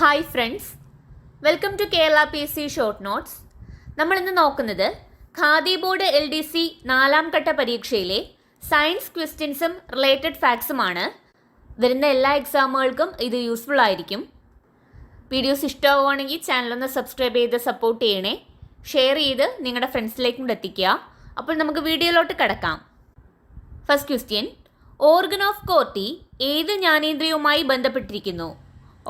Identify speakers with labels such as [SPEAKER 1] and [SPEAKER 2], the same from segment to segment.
[SPEAKER 1] Hi friends welcome to Kerala P C short notes നമ്മൾ ഇന്ന് നോക്കുന്നത് Khadi board L D C നാലാം ഘട്ട പരീക്ഷയിലെ സയൻസ് ക്വസ്റ്റ്യൻസും റിലേറ്റഡ് ഫാക്ട്സുമാണ് വരുന്ന എല്ലാ എക്സാമുകൾക്കും ഇത് യൂസ്ഫുൾ ആയിരിക്കും. വീഡിയോസ് ഇഷ്ടമാവുകയാണെങ്കിൽ ചാനലൊന്ന് സബ്സ്ക്രൈബ് ചെയ്ത് സപ്പോർട്ട് ചെയ്യണേ. ഷെയർ ചെയ്ത് നിങ്ങളുടെ ഫ്രണ്ട്സിലേക്കും കൂടെ എത്തിക്കുക. അപ്പോൾ നമുക്ക് വീഡിയോയിലോട്ട് കിടക്കാം. First question organ of Corti ഏത് ജ്ഞാനേന്ദ്രിയവുമായി ബന്ധപ്പെട്ടിരിക്കുന്നു?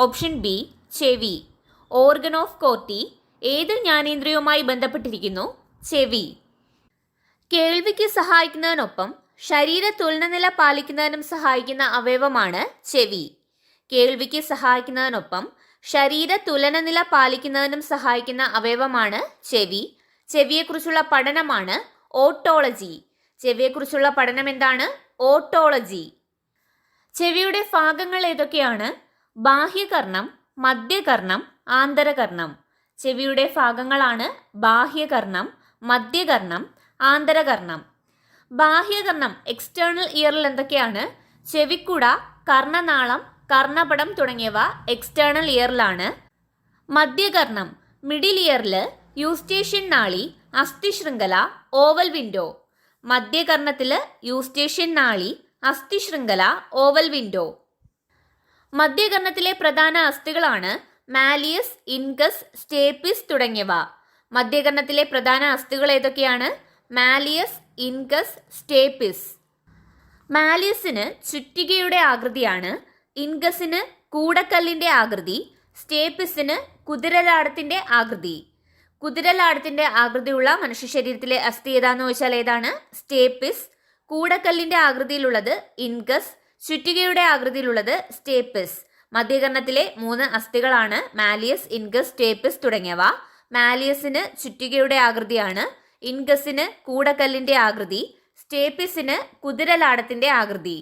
[SPEAKER 1] ഓപ്ഷൻ ബി ചെവി. ഓർഗൻ ഓഫ് കോർട്ടി ഏത് ജ്ഞാനേന്ദ്രിയവുമായി ബന്ധപ്പെട്ടിരിക്കുന്നു? ചെവി. കേൾവിക്ക് സഹായിക്കുന്നതിനൊപ്പം ശരീര തുലനനില പാലിക്കുന്നതിനും സഹായിക്കുന്ന അവയവമാണ് ചെവി. കേൾവിക്ക് സഹായിക്കുന്നതിനൊപ്പം ശരീര തുലനനില പാലിക്കുന്നതിനും സഹായിക്കുന്ന അവയവമാണ് ചെവി. ചെവിയെക്കുറിച്ചുള്ള പഠനമാണ് ഓട്ടോളജി. ചെവിയെക്കുറിച്ചുള്ള പഠനം എന്താണ്? ഓട്ടോളജി. ചെവിയുടെ ഭാഗങ്ങൾ ഏതൊക്കെയാണ്? ബാഹ്യകർണം മധ്യകർണം ആന്തരകർണം. ചെവിയുടെ ഭാഗങ്ങളാണ് ബാഹ്യകർണം മധ്യകർണം ആന്തരകർണം. ബാഹ്യകർണം എക്സ്റ്റേണൽ ഇയറിൽ എന്തൊക്കെയാണ്? ചെവിക്കുട കർണനാളം കർണപടം തുടങ്ങിയവ എക്സ്റ്റേണൽ ഇയറിലാണ് മധ്യകർണം മിഡിൽ ഇയറിൽ യൂസ്റ്റേഷ്യൻ നാളി അസ്ഥിശൃംഖല ഓവൽ വിൻഡോ മധ്യകർണത്തിൽ യൂസ്റ്റേഷ്യൻ നാളി അസ്ഥിശൃംഖല ഓവൽ വിൻഡോ മധ്യകർണത്തിലെ പ്രധാന അസ്ഥികളാണ് മാലിയസ് ഇൻകസ് സ്റ്റേപ്പിസ് തുടങ്ങിയവ. മധ്യകർണത്തിലെ പ്രധാന അസ്ഥികൾ ഏതൊക്കെയാണ്? Malleus incus stapes. മാലിയസിന് ചുറ്റികയുടെ ആകൃതിയാണ് ഇൻകസിന് കൂടക്കല്ലിന്റെ ആകൃതി സ്റ്റേപ്പിസിന് കുതിരലാടത്തിന്റെ ആകൃതി. കുതിരലാടത്തിന്റെ ആകൃതിയുള്ള മനുഷ്യ ശരീരത്തിലെ അസ്ഥി ഏതാന്ന് ചോദിച്ചാൽ ഏതാണ്? സ്റ്റേപ്പിസ്. കൂടക്കല്ലിന്റെ ആകൃതിയിലുള്ളത് ഇൻകസ് ചുറ്റികയുടെ ആകൃതിയിലുള്ളത് സ്റ്റേപ്പിസ്. മധ്യകരണത്തിലെ മൂന്ന് അസ്ഥികളാണ് മാലിയസ് ഇൻഗസ് സ്റ്റേപ്പിസ് തുടങ്ങിയവ. മാലിയസിന് ചുറ്റികയുടെ ആകൃതിയാണ് ഇൻഗസിന് കൂടക്കല്ലിന്റെ ആകൃതി സ്റ്റേപ്പിസിന് കുതിരലാടത്തിന്റെ ആകൃതി.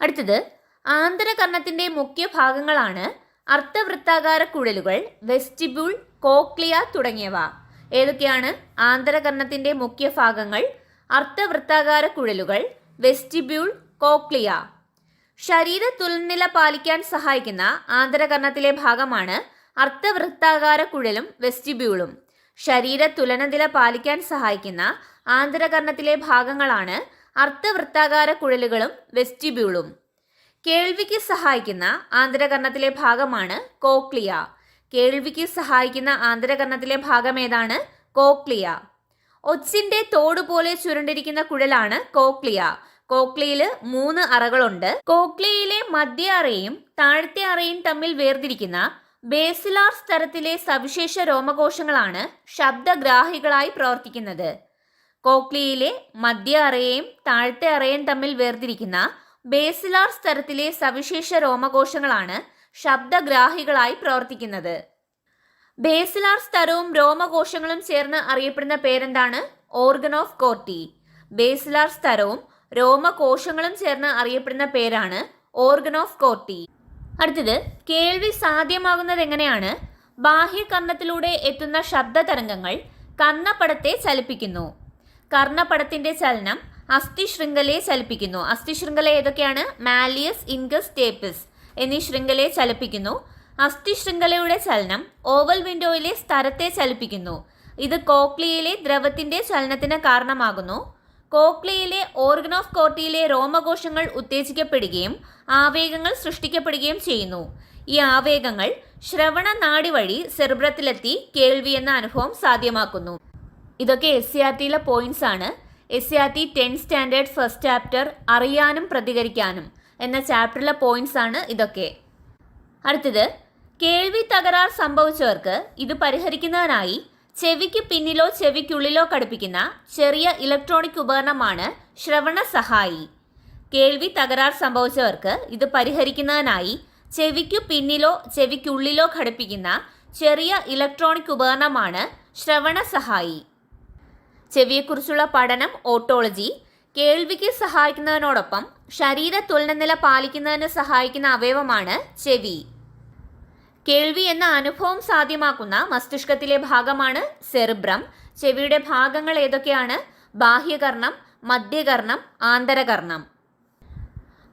[SPEAKER 1] അടുത്തത് ആന്തരകർണത്തിന്റെ മുഖ്യ ഭാഗങ്ങളാണ് അർദ്ധവൃത്താകാര കുഴലുകൾ വെസ്റ്റിബ്യൂൾ കോക്ലിയ തുടങ്ങിയവ. ഏതൊക്കെയാണ് ആന്തരകർണത്തിന്റെ മുഖ്യ ഭാഗങ്ങൾ? അർദ്ധവൃത്താകാര കുഴലുകൾ വെസ്റ്റിബ്യൂൾ കോക്ലിയ. ശരീര തുൽനില പാലിക്കാൻ സഹായിക്കുന്ന ആന്തരകർണത്തിലെ ഭാഗമാണ് അർത്ഥവൃത്താകാര കുഴലും വെസ്റ്റിബ്യൂളും. ശരീര തുലനനില പാലിക്കാൻ സഹായിക്കുന്ന ആന്തരകർണത്തിലെ ഭാഗങ്ങളാണ് അർത്ഥവൃത്താകാര കുഴലുകളും വെസ്റ്റിബ്യൂളും. കേൾവിക്ക് സഹായിക്കുന്ന ആന്തരകർണത്തിലെ ഭാഗമാണ് കോക്ലിയ. കേൾവിക്ക് സഹായിക്കുന്ന ആന്തരകർണത്തിലെ ഭാഗം ഏതാണ്? കോക്ലിയ. ഒച്ചിന്റെ തോടുപോലെ ചുരുണ്ടിരിക്കുന്ന കുഴലാണ് കോക്ലിയ. കോക്ലിയയിൽ മൂന്ന് അറകളുണ്ട്. കോക്ലിയയിലെ മധ്യ അറയും താഴത്തെ അറയും തമ്മിൽ വേർതിരിക്കുന്ന ബേസിലാർ സ്തരത്തിലെ സവിശേഷ രോമകോശങ്ങളാണ് ശബ്ദഗ്രാഹികളായി പ്രവർത്തിക്കുന്നത്. കോക്ലിയയിലെ മധ്യ അറയെയും താഴത്തെ അറയും തമ്മിൽ വേർതിരിക്കുന്ന ബേസിലാർ സ്തരത്തിലെ സവിശേഷ രോമകോശങ്ങളാണ് ശബ്ദഗ്രാഹികളായി പ്രവർത്തിക്കുന്നത്. ബേസിലാർ സ്തരവും രോമകോശങ്ങളും ചേർന്ന് അറിയപ്പെടുന്ന പേരെന്താണ്? Organ of Corti. ബേസിലാർ സ്തരവും രോമകോശങ്ങളും ചേർന്ന് അറിയപ്പെടുന്ന പേരാണ് ഓർഗൻ ഓഫ് കോർട്ടി അടുത്തത് കേൾവി സാധ്യമാകുന്നത് എങ്ങനെയാണ്? ബാഹ്യകർണത്തിലൂടെ എത്തുന്ന ശബ്ദ തരംഗങ്ങൾ കർണപടത്തെ ചലിപ്പിക്കുന്നു. കർണപടത്തിന്റെ ചലനം അസ്ഥി ശൃംഖലയെ ചലിപ്പിക്കുന്നു. അസ്ഥി ശൃംഖല ഏതൊക്കെയാണ്? മാലിയസ് ഇൻഗസ് ടേപ്പിസ് എന്നീ ശൃംഖലയെ ചലിപ്പിക്കുന്നു. അസ്ഥി ശൃംഖലയുടെ ചലനം ഓവൽ വിൻഡോയിലെ സ്ഥലത്തെ ചലിപ്പിക്കുന്നു. ഇത് കോക്ലിയയിലെ ദ്രവത്തിന്റെ ചലനത്തിന് കാരണമാകുന്നു. കോക്ലിയയിലെ ഓർഗൻ ഓഫ് കോർട്ടിയിലെ രോമകോശങ്ങൾ ഉത്തേജിക്കപ്പെടുകയും ആവേഗങ്ങൾ സൃഷ്ടിക്കപ്പെടുകയും ചെയ്യുന്നു. ഈ ആവേഗങ്ങൾ ശ്രവണ നാടി വഴി സെർബ്രത്തിലെത്തി കേൾവി എന്ന അനുഭവം സാധ്യമാക്കുന്നു. ഇതൊക്കെ എസ് സി ആർ ടിയിലെ പോയിന്റ്സ് ആണ്. S C R T ten standard first chapter അറിയാനും പ്രതികരിക്കാനും എന്ന ചാപ്റ്ററിലെ പോയിന്റ്സ് ആണ് ഇതൊക്കെ. അടുത്തത് കേൾവി തകരാർ സംഭവിച്ചവർക്ക് ഇത് പരിഹരിക്കുന്നതിനായി ചെവിക്ക് പിന്നിലോ ചെവിക്കുള്ളിലോ ഘടിപ്പിക്കുന്ന ചെറിയ ഇലക്ട്രോണിക് ഉപകരണമാണ് ശ്രവണ സഹായി. കേൾവി തകരാർ സംഭവിച്ചവർക്ക് ഇത് പരിഹരിക്കുന്നതിനായി ചെവിക്കു പിന്നിലോ ചെവിക്കുള്ളിലോ ഘടിപ്പിക്കുന്ന ചെറിയ ഇലക്ട്രോണിക് ഉപകരണമാണ് ശ്രവണ സഹായി. ചെവിയെക്കുറിച്ചുള്ള പഠനം ഓട്ടോളജി കേൾവിക്ക് സഹായിക്കുന്നതിനോടൊപ്പം ശരീര തുലനനില പാലിക്കുന്നതിന് സഹായിക്കുന്ന അവയവമാണ് ചെവി. കേൾവി എന്ന അനുഭവം സാധ്യമാക്കുന്ന മസ്തിഷ്കത്തിലെ ഭാഗമാണ് സെറിബ്രം. ചെവിയുടെ ഭാഗങ്ങൾ ഏതൊക്കെയാണ്? ബാഹ്യകർണം മധ്യകർണം ആന്തരകർണം.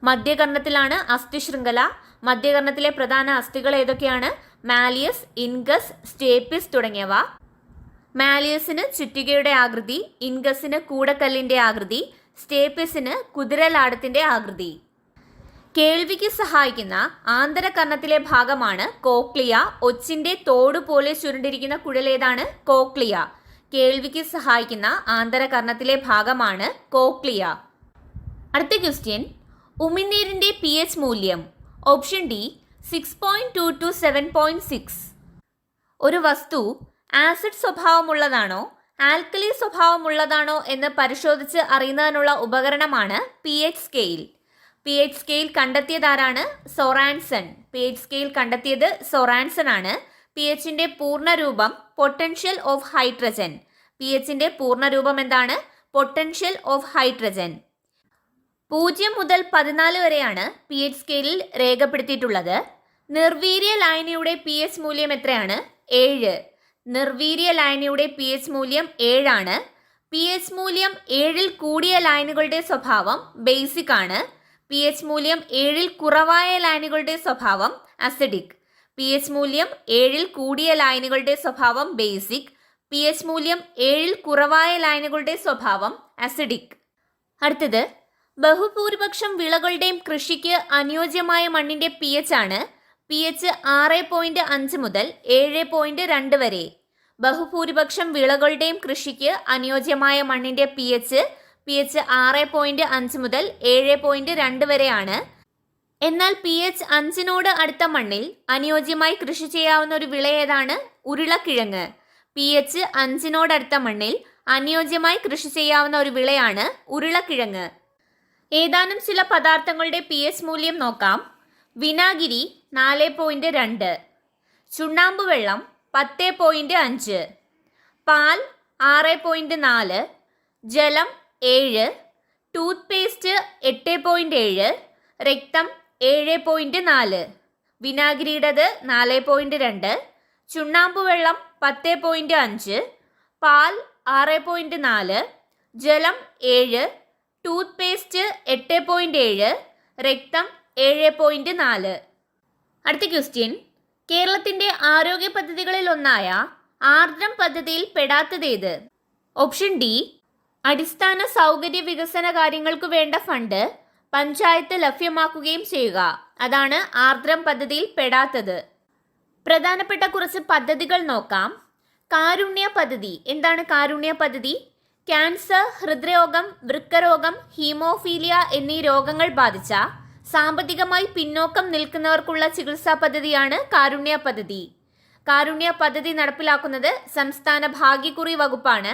[SPEAKER 1] മധ്യകർണത്തിലാണ് അസ്ഥി ശൃംഖല മധ്യകർണത്തിലെ പ്രധാന അസ്ഥികൾ ഏതൊക്കെയാണ്? മാലിയസ് ഇൻഗസ് സ്റ്റേപ്പിസ് തുടങ്ങിയവ. മാലിയസിന് ചുറ്റികയുടെ ആകൃതി ഇൻഗസിന് കൂടക്കല്ലിന്റെ ആകൃതി സ്റ്റേപ്പിസിന് കുതിരലാടത്തിന്റെ ആകൃതി. കേൾവിക്ക് സഹായിക്കുന്ന ആന്തരകർണത്തിലെ ഭാഗമാണ് കോക്ലിയ. ഒച്ചിന്റെ തോട് പോലെ ചുരുണ്ടിരിക്കുന്ന കുഴലേതാണ് കോക്ലിയ. കേൾവിക്ക് സഹായിക്കുന്ന ആന്തരകർണത്തിലെ ഭാഗമാണ് കോക്ലിയ. അടുത്ത ക്വസ്റ്റ്യൻ. ഉമിനീരിന്റെ പി എച്ച് മൂല്യം. Option D six point two to seven point six ഒരു വസ്തു ആസിഡ് സ്വഭാവമുള്ളതാണോ? ആൽക്കലി സ്വഭാവമുള്ളതാണോ എന്ന് പരിശോധിച്ച് അറിയുന്നതിനുള്ള ഉപകരണമാണ് P H scale. P H scale കണ്ടെത്തിയതാരാണ്? Sorensen. P H scale കണ്ടെത്തിയത് സൊറാൻസൺ ആണ് പി എച്ചിന്റെ പൂർണരൂപം പൊട്ടൻഷ്യൽ ഓഫ് ഹൈഡ്രജൻ. പി എച്ചിന്റെ പൂർണരൂപം എന്താണ്? Potential of hydrogen. പൂജ്യം മുതൽ പതിനാല് വരെയാണ് പി എച്ച് സ്കെയിലിൽ രേഖപ്പെടുത്തിയിട്ടുള്ളത്. നിർവീര്യ ലായനിയുടെ പി എച്ച് മൂല്യം എത്രയാണ്? ഏഴ്. നിർവീര്യ ലായനിയുടെ പി എച്ച് മൂല്യം ഏഴാണ്. പി എച്ച് മൂല്യം ഏഴിൽ കൂടിയ ലൈനുകളുടെ സ്വഭാവം ബേസിക് ആണ്. പി എച്ച് മൂല്യം ഏഴിൽ കുറവായ ലൈനുകളുടെ സ്വഭാവം അസിഡിക് പി എച്ച് മൂല്യം ഏഴിൽ കൂടിയ ലൈനുകളുടെ സ്വഭാവം ബേസിക് പി എച്ച് മൂല്യം ഏഴിൽ കുറവായ ലൈനുകളുടെ സ്വഭാവം അസിഡിക് അടുത്തത് ബഹുഭൂരിപക്ഷം വിളകളുടെയും കൃഷിക്ക് അനുയോജ്യമായ മണ്ണിന്റെ പി എച്ച് ആണ്. പി എച്ച് ആറ് പോയിന്റ് അഞ്ച് മുതൽ ഏഴ് പോയിന്റ് രണ്ട് വരെ. ബഹുഭൂരിപക്ഷം വിളകളുടെയും കൃഷിക്ക് അനുയോജ്യമായ മണ്ണിന്റെ പി എച്ച് പി എച്ച് ആറ് പോയിന്റ് അഞ്ച് മുതൽ ഏഴ് പോയിന്റ് രണ്ട് വരെയാണ്. എന്നാൽ പി എച്ച് അഞ്ചിനോട് അടുത്ത മണ്ണിൽ അനുയോജ്യമായി കൃഷി ചെയ്യാവുന്ന ഒരു വിള ഏതാണ്? ഉരുളക്കിഴങ്ങ്. പി എച്ച് അഞ്ചിനോടടുത്ത മണ്ണിൽ അനുയോജ്യമായി കൃഷി ചെയ്യാവുന്ന ഒരു വിളയാണ് ഉരുളക്കിഴങ്ങ്. ഏതാനും ചില പദാർത്ഥങ്ങളുടെ പി എച്ച് മൂല്യം നോക്കാം. വിനാഗിരി നാല് പോയിന്റ് രണ്ട്. ചുണ്ണാമ്പ് വെള്ളം പത്ത് പോയിന്റ് അഞ്ച്. പാൽ ആറ് പോയിന്റ് നാല്. ജലം ഏഴ് ടൂത്ത് പേസ്റ്റ് എട്ട് പോയിന്റ് ഏഴ് രക്തം ഏഴ് പോയിന്റ് നാല് വിനാഗിരിയുടേത് നാല് പോയിന്റ് രണ്ട് ചുണ്ണാമ്പ് വെള്ളം പത്ത് പോയിന്റ് അഞ്ച് പാൽ ആറ് പോയിന്റ് നാല് ജലം ഏഴ് ടൂത്ത് പേസ്റ്റ് എട്ട് പോയിന്റ് ഏഴ് രക്തം ഏഴ് പോയിന്റ് നാല്. അടുത്ത ക്വസ്റ്റ്യൻ. കേരളത്തിന്റെ ആരോഗ്യ പദ്ധതികളിൽ ഒന്നായ ആർദ്രം പദ്ധതിയിൽ പെടാത്തതേത്? ഓപ്ഷൻ ഡി അടിസ്ഥാന സൗകര്യ വികസന കാര്യങ്ങൾക്ക് വേണ്ട ഫണ്ട് പഞ്ചായത്ത് ലഭ്യമാക്കുകയും ചെയ്യുക. അതാണ് ആർദ്രം പദ്ധതിയിൽ പെടാത്തത്. പ്രധാനപ്പെട്ട കുറച്ച് പദ്ധതികൾ നോക്കാം. കാരുണ്യ പദ്ധതി. എന്താണ് കാരുണ്യ പദ്ധതി? ക്യാൻസർ ഹൃദ്രോഗം വൃക്കരോഗം ഹീമോഫീലിയ എന്നീ രോഗങ്ങൾ ബാധിച്ച സാമ്പത്തികമായി പിന്നോക്കം നിൽക്കുന്നവർക്കുള്ള ചികിത്സാ പദ്ധതിയാണ് കാരുണ്യ പദ്ധതി. കാരുണ്യ പദ്ധതി നടപ്പിലാക്കുന്നത് സംസ്ഥാന ഭാഗ്യക്കുറി വകുപ്പാണ്.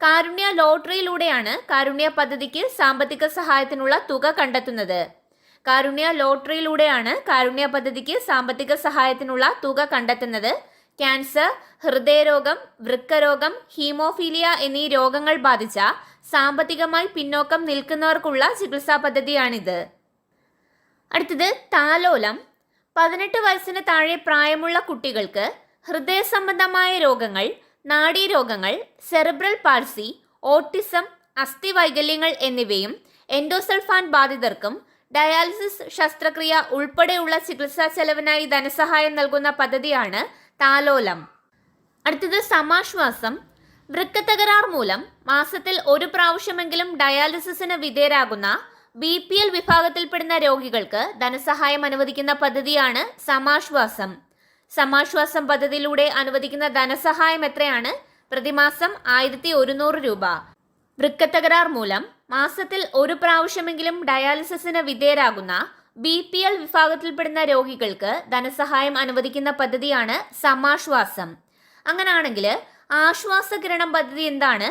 [SPEAKER 1] കാരുണ്യ ലോട്ടറിയിലൂടെയാണ് കാരുണ്യ പദ്ധതിക്ക് സാമ്പത്തിക സഹായത്തിനുള്ള തുക കണ്ടെത്തുന്നത്. കാരുണ്യ ലോട്ടറിയിലൂടെയാണ് കാരുണ്യ പദ്ധതിക്ക് സാമ്പത്തിക സഹായത്തിനുള്ള തുക കണ്ടെത്തുന്നത്. ക്യാൻസർ ഹൃദയരോഗം വൃക്കരോഗം ഹീമോഫീലിയ എന്നീ രോഗങ്ങൾ ബാധിച്ച സാമ്പത്തികമായി പിന്നോക്കം നിൽക്കുന്നവർക്കുള്ള ചികിത്സാ പദ്ധതിയാണിത്. അടുത്തത് താലോലം. പതിനെട്ട് വയസ്സിന് താഴെ പ്രായമുള്ള കുട്ടികൾക്ക് ഹൃദയ സംബന്ധമായ രോഗങ്ങൾ നാഡീരോഗങ്ങൾ സെറിബ്രൽ പാൾസി ഓട്ടിസം അസ്ഥിവൈകല്യങ്ങൾ എന്നിവയും എൻഡോസൾഫാൻ ബാധിതർക്കും ഡയാലിസിസ് ശസ്ത്രക്രിയ ഉൾപ്പെടെയുള്ള ചികിത്സാ ചെലവിനായി ധനസഹായം നൽകുന്ന പദ്ധതിയാണ് താലോലം. അടുത്തത് സമാശ്വാസം. വൃക്കത്തകരാർ മൂലം മാസത്തിൽ ഒരു പ്രാവശ്യമെങ്കിലും ഡയാലിസിസിന് വിധേയരാകുന്ന ബി പി എൽ വിഭാഗത്തിൽപ്പെടുന്ന രോഗികൾക്ക് ധനസഹായം അനുവദിക്കുന്ന പദ്ധതിയാണ് സമാശ്വാസം. സമാശ്വാസം പദ്ധതിയിലൂടെ അനുവദിക്കുന്ന ധനസഹായം എത്രയാണ്? പ്രതിമാസം ആയിരത്തി ഒരുന്നൂറ് രൂപ. വൃക്കത്തകരാർ മൂലം മാസത്തിൽ ഒരു പ്രാവശ്യമെങ്കിലും ഡയാലിസിസിന് വിധേയരാകുന്ന ബി പി എൽ വിഭാഗത്തിൽപ്പെടുന്ന രോഗികൾക്ക് ധനസഹായം അനുവദിക്കുന്ന പദ്ധതിയാണ് സമാശ്വാസം. അങ്ങനാണെങ്കിൽ ആശ്വാസകിരണം പദ്ധതി എന്താണ്?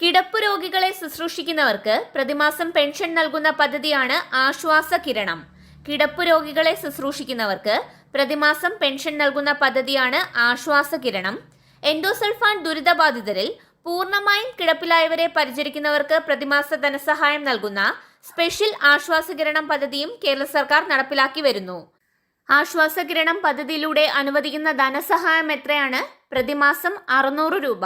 [SPEAKER 1] കിടപ്പ് രോഗികളെ ശുശ്രൂഷിക്കുന്നവർക്ക് പ്രതിമാസം പെൻഷൻ നൽകുന്ന പദ്ധതിയാണ് ആശ്വാസ കിരണം കിടപ്പ് രോഗികളെ ശുശ്രൂഷിക്കുന്നവർക്ക് പ്രതിമാസം പെൻഷൻ നൽകുന്ന പദ്ധതിയാണ് ആശ്വാസ കിരണം എൻഡോസൾഫാൻ ദുരിതബാധിതരിൽ പൂർണമായും കിടപ്പിലായവരെ പരിചരിക്കുന്നവർക്ക് പ്രതിമാസ ധനസഹായം നൽകുന്ന സ്പെഷ്യൽ ആശ്വാസകിരണം പദ്ധതിയും കേരള സർക്കാർ നടപ്പിലാക്കി വരുന്നു. ആശ്വാസകിരണം പദ്ധതിയിലൂടെ അനുവദിക്കുന്ന ധനസഹായം എത്രയാണ്? പ്രതിമാസം അറുന്നൂറ് രൂപ.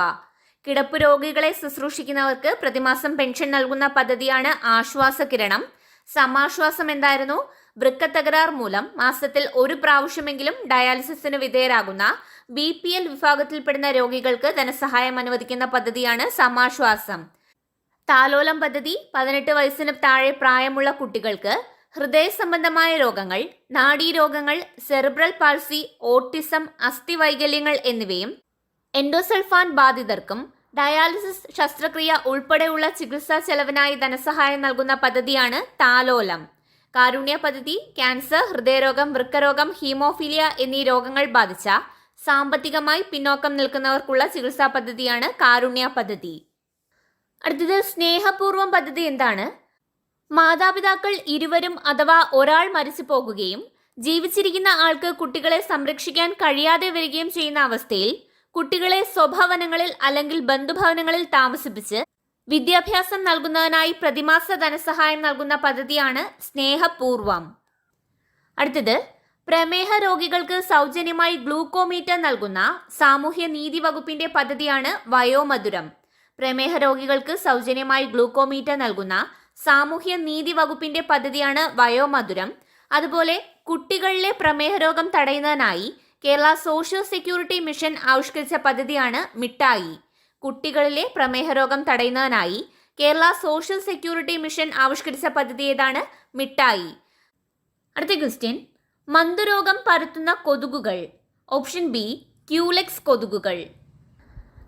[SPEAKER 1] കിടപ്പ് രോഗികളെ ശുശ്രൂഷിക്കുന്നവർക്ക് പ്രതിമാസം പെൻഷൻ നൽകുന്ന പദ്ധതിയാണ് ആശ്വാസകിരണം. സമാശ്വാസം എന്തായിരുന്നു? വൃക്കത്തകരാർ മൂലം മാസത്തിൽ ഒരു പ്രാവശ്യമെങ്കിലും ഡയാലിസിസിന് വിധേയരാകുന്ന ബി പി എൽ വിഭാഗത്തിൽപ്പെടുന്ന രോഗികൾക്ക് ധനസഹായം അനുവദിക്കുന്ന പദ്ധതിയാണ് സമാശ്വാസം. താലോലം പദ്ധതി പതിനെട്ട് വയസ്സിന് താഴെ പ്രായമുള്ള കുട്ടികൾക്ക് ഹൃദയ സംബന്ധമായ രോഗങ്ങൾ നാഡീരോഗങ്ങൾ സെറിബ്രൽ പാൾസി ഓട്ടിസം അസ്ഥിവൈകല്യങ്ങൾ എന്നിവയും എൻഡോസൾഫാൻ ബാധിതർക്കും ഡയാലിസിസ് ശസ്ത്രക്രിയ ഉൾപ്പെടെയുള്ള ചികിത്സാ ചെലവിനായി ധനസഹായം നൽകുന്ന പദ്ധതിയാണ് താലോലം. കാരുണ്യ പദ്ധതി ക്യാൻസർ ഹൃദയരോഗം വൃക്കരോഗം ഹീമോഫീലിയ എന്നീ രോഗങ്ങൾ ബാധിച്ച സാമ്പത്തികമായി പിന്നോക്കം നിൽക്കുന്നവർക്കുള്ള ചികിത്സാ പദ്ധതിയാണ് കാരുണ്യ പദ്ധതി അടുത്തത് സ്നേഹപൂർവം പദ്ധതി എന്താണ്? മാതാപിതാക്കൾ ഇരുവരും അഥവാ ഒരാൾ മരിച്ചു പോകുകയും ജീവിച്ചിരിക്കുന്ന ആൾക്ക് കുട്ടികളെ സംരക്ഷിക്കാൻ കഴിയാതെ വരികയും ചെയ്യുന്ന അവസ്ഥയിൽ കുട്ടികളെ സ്വഭവനങ്ങളിൽ അല്ലെങ്കിൽ ബന്ധുഭവനങ്ങളിൽ താമസിപ്പിച്ച് വിദ്യാഭ്യാസം നൽകുന്നതിനായി പ്രതിമാസ ധനസഹായം നൽകുന്ന പദ്ധതിയാണ് സ്നേഹപൂർവം. അടുത്തത് പ്രമേഹ രോഗികൾക്ക് സൗജന്യമായി ഗ്ലൂക്കോമീറ്റർ നൽകുന്ന സാമൂഹ്യ നീതി വകുപ്പിന്റെ പദ്ധതിയാണ് വയോമധുരം. പ്രമേഹ രോഗികൾക്ക് സൗജന്യമായി ഗ്ലൂക്കോമീറ്റർ നൽകുന്ന സാമൂഹ്യ നീതി വകുപ്പിന്റെ പദ്ധതിയാണ് വയോമധുരം. അതുപോലെ കുട്ടികളിലെ പ്രമേഹ രോഗം തടയുന്നതിനായി കേരള സോഷ്യൽ സെക്യൂരിറ്റി മിഷൻ ആവിഷ്കരിച്ച പദ്ധതിയാണ് മിഠായി. കുട്ടികളിലെ പ്രമേഹ രോഗം തടയുന്നതിനായി കേരള സോഷ്യൽ സെക്യൂരിറ്റി മിഷൻ ആവിഷ്കരിച്ച പദ്ധതി ഏതാണ്? മിഠായി. അടുത്ത ക്വസ്റ്റ്യൻ. മന്ദരോഗം പരത്തുന്ന കൊതുകുകൾ. ഓപ്ഷൻ ബി ക്യൂലെക്സ് കൊതുകുകൾ.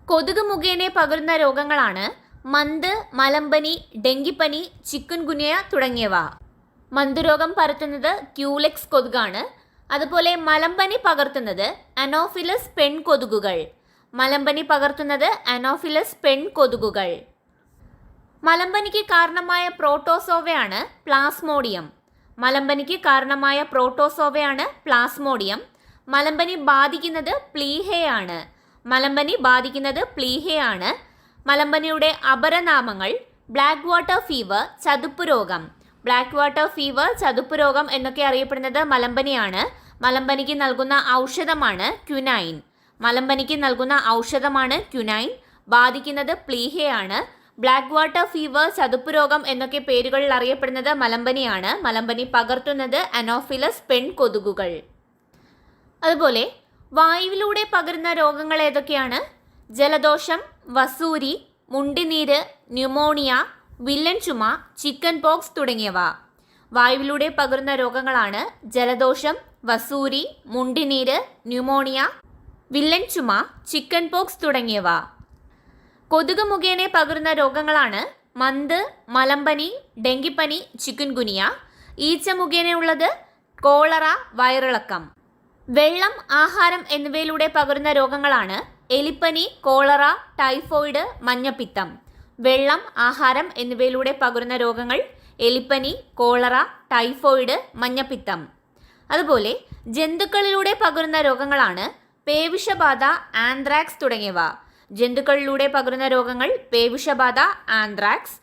[SPEAKER 1] കൊതുക് മുഖേന പകരുന്ന രോഗങ്ങളാണ് മന്ത് മലമ്പനി ഡെങ്കിപ്പനി ചിക്കുൻ ഗുനിയ തുടങ്ങിയവ. മന്ദരോഗം പരത്തുന്നത് ക്യൂലെക്സ് കൊതുകാണ്. അതുപോലെ മലമ്പനി പകർത്തുന്നത് അനോഫിലസ് പെൺകൊതുകുകൾ. മലമ്പനി പകർത്തുന്നത് അനോഫിലസ് പെൺകൊതുകുകൾ മലമ്പനിക്ക് കാരണമായ പ്രോട്ടോസോവയാണ് പ്ലാസ്മോഡിയം. മലമ്പനിക്ക് കാരണമായ പ്രോട്ടോസോവയാണ് പ്ലാസ്മോഡിയം. മലമ്പനി ബാധിക്കുന്നത് പ്ലീഹയാണ്. മലമ്പനി ബാധിക്കുന്നത് പ്ലീഹയാണ്. മലമ്പനിയുടെ അപരനാമങ്ങൾ ബ്ലാക്ക് വാട്ടർ ഫീവർ ചതുപ്പ് രോഗം. ബ്ലാക്ക് വാട്ടർ ഫീവർ ചതുപ്പ് രോഗം എന്നൊക്കെ അറിയപ്പെടുന്നത് മലമ്പനിയാണ്. മലമ്പനിക്ക് നൽകുന്ന ഔഷധമാണ് ക്യുനൈൻ മലമ്പനിക്ക് നൽകുന്ന ഔഷധമാണ് ക്യുനൈൻ. ബാധിക്കുന്നത് പ്ലീഹയാണ്. ബ്ലാക്ക് വാട്ടർ ഫീവർ ചതുപ്പ് രോഗം എന്നൊക്കെ പേരുകളിൽ അറിയപ്പെടുന്നത് മലമ്പനിയാണ്. മലമ്പനി പകർത്തുന്നത് അനോഫിലസ് പെൺകൊതുകുകൾ. അതുപോലെ വായുവിലൂടെ പകരുന്ന രോഗങ്ങൾ ഏതൊക്കെയാണ്? ജലദോഷം വസൂരി മുണ്ടിനീര് ന്യൂമോണിയ വില്ലൻ ചുമ ചിക്കൻ പോക്സ് തുടങ്ങിയവ. വായുവിലൂടെ പകരുന്ന രോഗങ്ങളാണ് ജലദോഷം വസൂരി മുണ്ടിനീര് ന്യൂമോണിയ വില്ലൻ ചുമ ചിക്കൻ പോക്സ് തുടങ്ങിയവ. കൊതുക് മുഖേന പകരുന്ന രോഗങ്ങളാണ് മന്ത് മലമ്പനി ഡെങ്കിപ്പനി ചിക്കൻ ഗുനിയ ഈച്ച മുഖേനയുള്ളത് കോളറ വയറിളക്കം. വെള്ളം ആഹാരം എന്നിവയിലൂടെ പകരുന്ന രോഗങ്ങളാണ് എലിപ്പനി കോളറ ടൈഫോയിഡ് മഞ്ഞപ്പിത്തം. വെള്ളം ആഹാരം എന്നിവയിലൂടെ പകരുന്ന രോഗങ്ങൾ എലിപ്പനി കോളറ ടൈഫോയിഡ് മഞ്ഞപ്പിത്തം. അതുപോലെ ജന്തുക്കളിലൂടെ പകരുന്ന രോഗങ്ങളാണ് പേവിഷബാധ ആന്ത്രാക്സ് തുടങ്ങിയവ. ജന്തുക്കളിലൂടെ പകരുന്ന രോഗങ്ങൾ പേവിഷബാധ ആന്ത്രാക്സ്.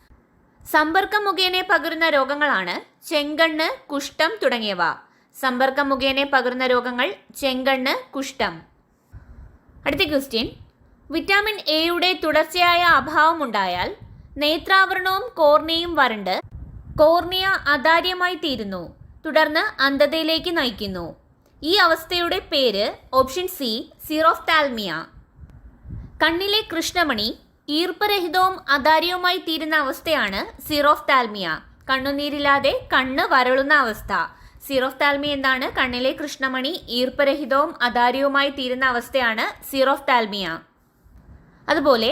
[SPEAKER 1] സമ്പർക്കം മുഖേന പകരുന്ന രോഗങ്ങളാണ് ചെങ്കണ്ണ് കുഷ്ഠം തുടങ്ങിയവ. സമ്പർക്കം മുഖേന പകരുന്ന രോഗങ്ങൾ ചെങ്കണ്ണ് കുഷ്ഠം. അടുത്ത ക്വസ്റ്റ്യൻ. വിറ്റാമിൻ എയുടെ തുടർച്ചയായ അഭാവം ഉണ്ടായാൽ നേത്രാവരണവും കോർണിയയും വരണ്ട്. കോർണിയ അതാര്യമായി തീരുന്നു. തുടർന്ന് അന്ധതയിലേക്ക് നയിക്കുന്നു. ഈ അവസ്ഥയുടെ പേര് ഓപ്ഷൻ സി സീറോഫ്താൽമിയ കണ്ണിലെ കൃഷ്ണമണി ഈർപ്പരഹിതവും അതാര്യവുമായി തീരുന്ന അവസ്ഥയാണ് സീറോഫ്താൽമിയ കണ്ണുനീരില്ലാതെ കണ്ണ് വരളുന്ന അവസ്ഥ. സീറോഫ്താൽമിയ എന്താണ് കണ്ണിലെ കൃഷ്ണമണി ഈർപ്പരഹിതവും അതാര്യവുമായി തീരുന്ന അവസ്ഥയാണ് സീറോഫ്താൽമിയ അതുപോലെ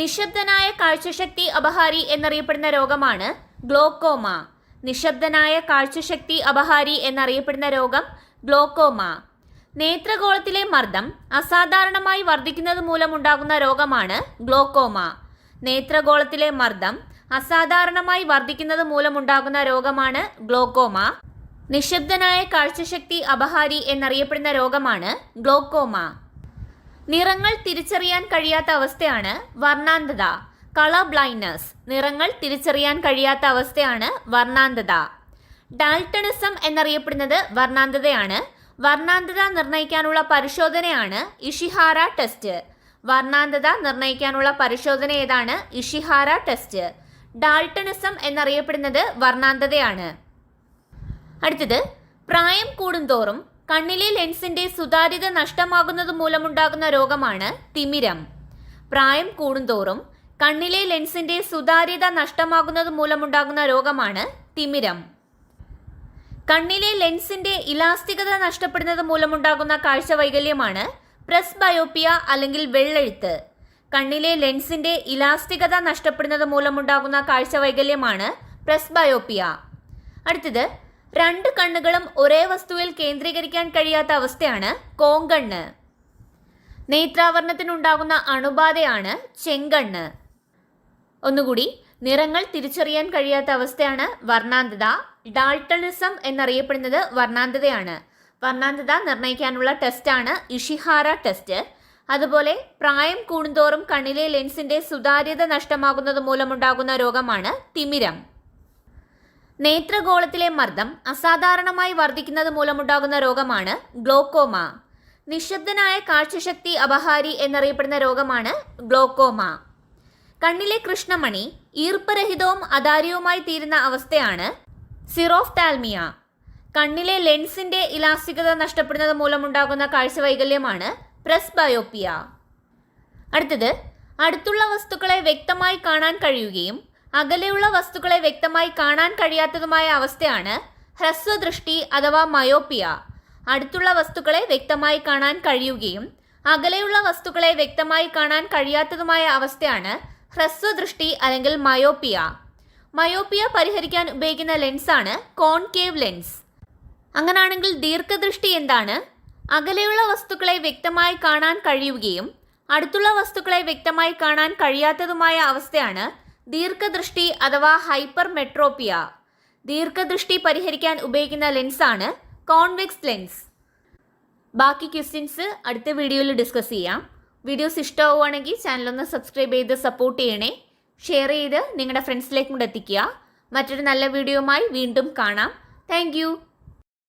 [SPEAKER 1] നിശബ്ദനായ കാഴ്ചശക്തി അപഹാരി എന്നറിയപ്പെടുന്ന രോഗമാണ് ഗ്ലോക്കോമ. നിശബ്ദനായ കാഴ്ചശക്തി അപഹാരി എന്നറിയപ്പെടുന്ന രോഗം ഗ്ലോക്കോമ. നേത്രഗോളത്തിലെ മർദ്ദം അസാധാരണമായി വർദ്ധിക്കുന്നത് മൂലമുണ്ടാകുന്ന രോഗമാണ് ഗ്ലോക്കോമ. നേത്രഗോളത്തിലെ മർദ്ദം അസാധാരണമായി വർദ്ധിക്കുന്നത് മൂലമുണ്ടാകുന്ന രോഗമാണ് ഗ്ലോക്കോമ. നിശബ്ദനായ കാഴ്ചശക്തി അപഹാരി എന്നറിയപ്പെടുന്ന രോഗമാണ് ഗ്ലോക്കോമ. നിറങ്ങൾ തിരിച്ചറിയാൻ കഴിയാത്ത അവസ്ഥയാണ് വർണാന്തത. Colour blindness. നിറങ്ങൾ തിരിച്ചറിയാൻ കഴിയാത്ത അവസ്ഥയാണ് വർണാന്തത. ഡാൽട്ടണിസം എന്നറിയപ്പെടുന്നത് വർണാന്തതയാണ്. വർണാന്തത നിർണയിക്കാനുള്ള പരിശോധനയാണ് ഇഷിഹാര ടെസ്റ്റ്. വർണാന്തത നിർണയിക്കാനുള്ള പരിശോധന ഏതാണ്? Ishihara test. ഡാൾട്ടണിസം എന്നറിയപ്പെടുന്നത് വർണാന്തതയാണ്. അടുത്തത് പ്രായം കൂടുന്തോറും കണ്ണിലെ ലെൻസിന്റെ സുതാര്യത നഷ്ടമാകുന്നത് മൂലമുണ്ടാകുന്ന രോഗമാണ് തിമിരം. പ്രായം കൂടുന്തോറും കണ്ണിലെ ലെൻസിന്റെ സുതാര്യത നഷ്ടമാകുന്നത് മൂലമുണ്ടാകുന്ന രോഗമാണ് തിമിരം. കണ്ണിലെ ലെൻസിന്റെ ഇലാസ്തികത നഷ്ടപ്പെടുന്നത് മൂലമുണ്ടാകുന്ന കാഴ്ചവൈകല്യമാണ് പ്രസ് ബയോപ്പിയ അല്ലെങ്കിൽ വെള്ളെഴുത്ത്. കണ്ണിലെ ലെൻസിന്റെ ഇലാസ്തികത നഷ്ടപ്പെടുന്നത് മൂലമുണ്ടാകുന്ന കാഴ്ചവൈകല്യമാണ് പ്രസ് ബയോപ്പിയ അടുത്തത് രണ്ട് കണ്ണുകളും ഒരേ വസ്തുവിൽ കേന്ദ്രീകരിക്കാൻ കഴിയാത്ത അവസ്ഥയാണ് കോങ്കണ്ണ്. നേത്രാവരണത്തിനുണ്ടാകുന്ന അണുബാധയാണ് ചെങ്കണ്ണ്. ഒന്നുകൂടി നിറങ്ങൾ തിരിച്ചറിയാൻ കഴിയാത്ത അവസ്ഥയാണ് വർണാന്തത. ഡാൾട്ടണിസം എന്നറിയപ്പെടുന്നത് വർണാന്തതയാണ്. വർണാന്തത നിർണയിക്കാനുള്ള ടെസ്റ്റാണ് ഇഷിഹാര ടെസ്റ്റ്. അതുപോലെ പ്രായം കൂടുന്തോറും കണ്ണിലെ ലെൻസിന്റെ സുതാര്യത നഷ്ടമാകുന്നത് മൂലമുണ്ടാകുന്ന രോഗമാണ് തിമിരം. നേത്രഗോളത്തിലെ മർദ്ദം അസാധാരണമായി വർദ്ധിക്കുന്നത് മൂലമുണ്ടാകുന്ന രോഗമാണ് ഗ്ലോക്കോമ. നിശബ്ദനായ കാഴ്ചശക്തി അപഹാരി എന്നറിയപ്പെടുന്ന രോഗമാണ് ഗ്ലോക്കോമ. കണ്ണിലെ കൃഷ്ണമണി ഈർപ്പരഹിതവും അതാര്യവുമായി തീരുന്ന അവസ്ഥയാണ് സിറോഫ്താൽമിയ. കണ്ണിലെ ലെൻസിന്റെ ഇലാസ്റ്റികത നഷ്ടപ്പെടുന്നത് മൂലമുണ്ടാകുന്ന കാഴ്ച വൈകല്യമാണ് പ്രസ് ബയോപ്പിയ അടുത്തത് അടുത്തുള്ള വസ്തുക്കളെ വ്യക്തമായി കാണാൻ കഴിയുകയും അകലെയുള്ള വസ്തുക്കളെ വ്യക്തമായി കാണാൻ കഴിയാത്തതുമായ അവസ്ഥയാണ് ഹ്രസ്വദൃഷ്ടി അഥവാ മയോപ്പിയ. അടുത്തുള്ള വസ്തുക്കളെ വ്യക്തമായി കാണാൻ കഴിയുകയും അകലെയുള്ള വസ്തുക്കളെ വ്യക്തമായി കാണാൻ കഴിയാത്തതുമായ അവസ്ഥയാണ് ഹ്രസ്വദൃഷ്ടി അല്ലെങ്കിൽ മയോപ്പിയ. മയോപ്പിയ പരിഹരിക്കാൻ ഉപയോഗിക്കുന്ന ലെൻസാണ് കോൺകേവ് ലെൻസ്. അങ്ങനാണെങ്കിൽ ദീർഘദൃഷ്ടി എന്താണ്? അകലെയുള്ള വസ്തുക്കളെ വ്യക്തമായി കാണാൻ കഴിയുകയും അടുത്തുള്ള വസ്തുക്കളെ വ്യക്തമായി കാണാൻ കഴിയാത്തതുമായ അവസ്ഥയാണ് ദീർഘദൃഷ്ടി അഥവാ ഹൈപ്പർ മെട്രോപ്പിയ ദീർഘദൃഷ്ടി പരിഹരിക്കാൻ ഉപയോഗിക്കുന്ന ലെൻസാണ് കോൺവെക്സ് ലെൻസ്. ബാക്കി ക്വസ്റ്റ്യൻസ് അടുത്ത വീഡിയോയിൽ ഡിസ്കസ് ചെയ്യാം. വീഡിയോസ് ഇഷ്ടമാവുകയാണെങ്കിൽ ചാനലൊന്ന് സബ്സ്ക്രൈബ് ചെയ്ത് സപ്പോർട്ട് ചെയ്യണേ. ഷെയർ ചെയ്ത് നിങ്ങളുടെ ഫ്രണ്ട്സിലേക്കും കൂടെ എത്തിക്കുക. മറ്റൊരു നല്ല വീഡിയോയുമായി വീണ്ടും കാണാം. താങ്ക്